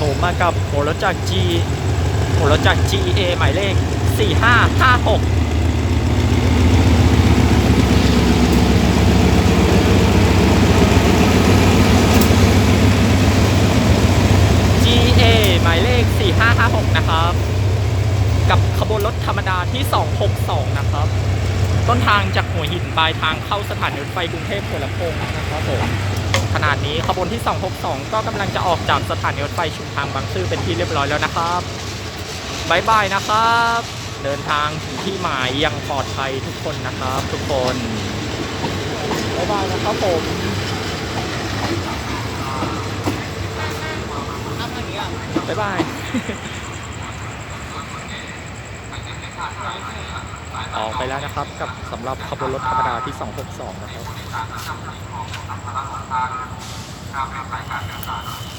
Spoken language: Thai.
ผมมากับหัวรถจาก G หัวรถจาก GA หมายเลข 4556 GA หมายเลข4556 นะครับ กับขบวนรถธรรมดาที่ 262 นะครับ ต้นทางจากหัวหินปลายทางเข้าสถานีรถไฟกรุงเทพหัวลำโพงนะครับผม ขนาดนี้ขบวนที่ 262 ก็กำลังจะออกจากสถานีรถไฟชุมทางบางซื่อเป็นที่เรียบร้อยแล้วนะครับบายบายนะครับ เดินทางถึงที่หมายอยังปลอดภัยทุกคนนะครับ ทุกคนบายบายนะครับผมบายบายออกไปแล้วนะครับ กับสำหรับขบวนรถธรรมดาที่ 262 นะครับ นำสิ่งของต่างๆมารับประทารตามแนวสายการเดินทาง